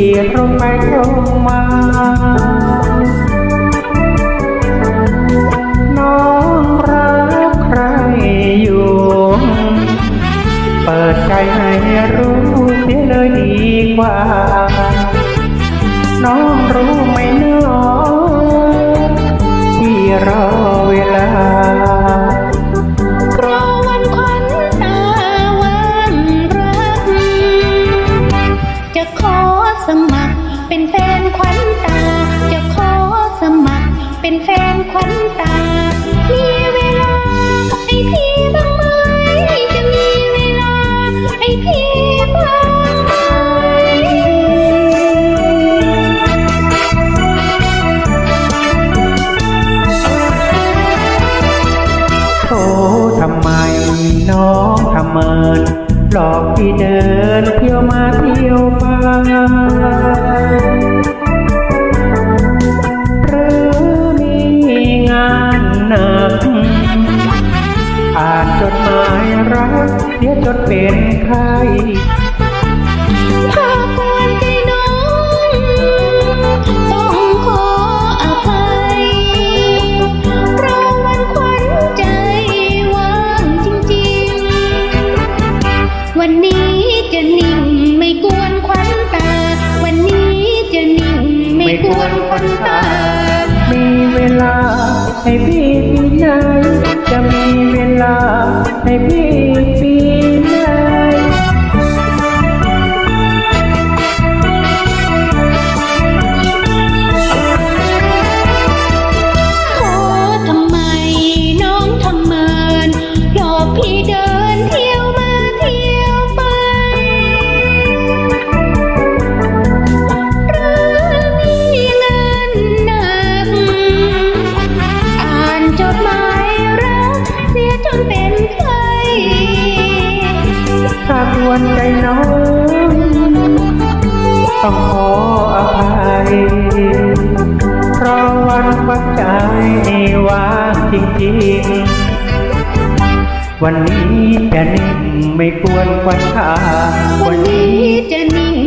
ที่ตรงไปตรงมา น้องรักใครอยู่ เปิดใจให้รู้เสียเลยดีกว่า น้องรู้ งขวัญตา มีเวลาให้พี่บ้างไหมจะมีเวลาให้พี่บ้างไหมโธ่ทำไมน้องทำเมินานจดหมายรักเสียจนเป็นไข้ถ้ากวนใจน้อง ต้องขออภัย เพราะวันขวัญใจว่างจริงๆ วันนี้จะนิ่งไม่กวนขวัญตา วันนี้จะนิ่งไม่กวนขวัญตา มีเวลาให้พี่ปีไหน เถ้ากวนใจน้อยต้องขออภัยเพราะวันวัดใจว่างจริงๆ วันนี้จะนิ่งไม่ควรควันตาวันนี้จะนิ่ง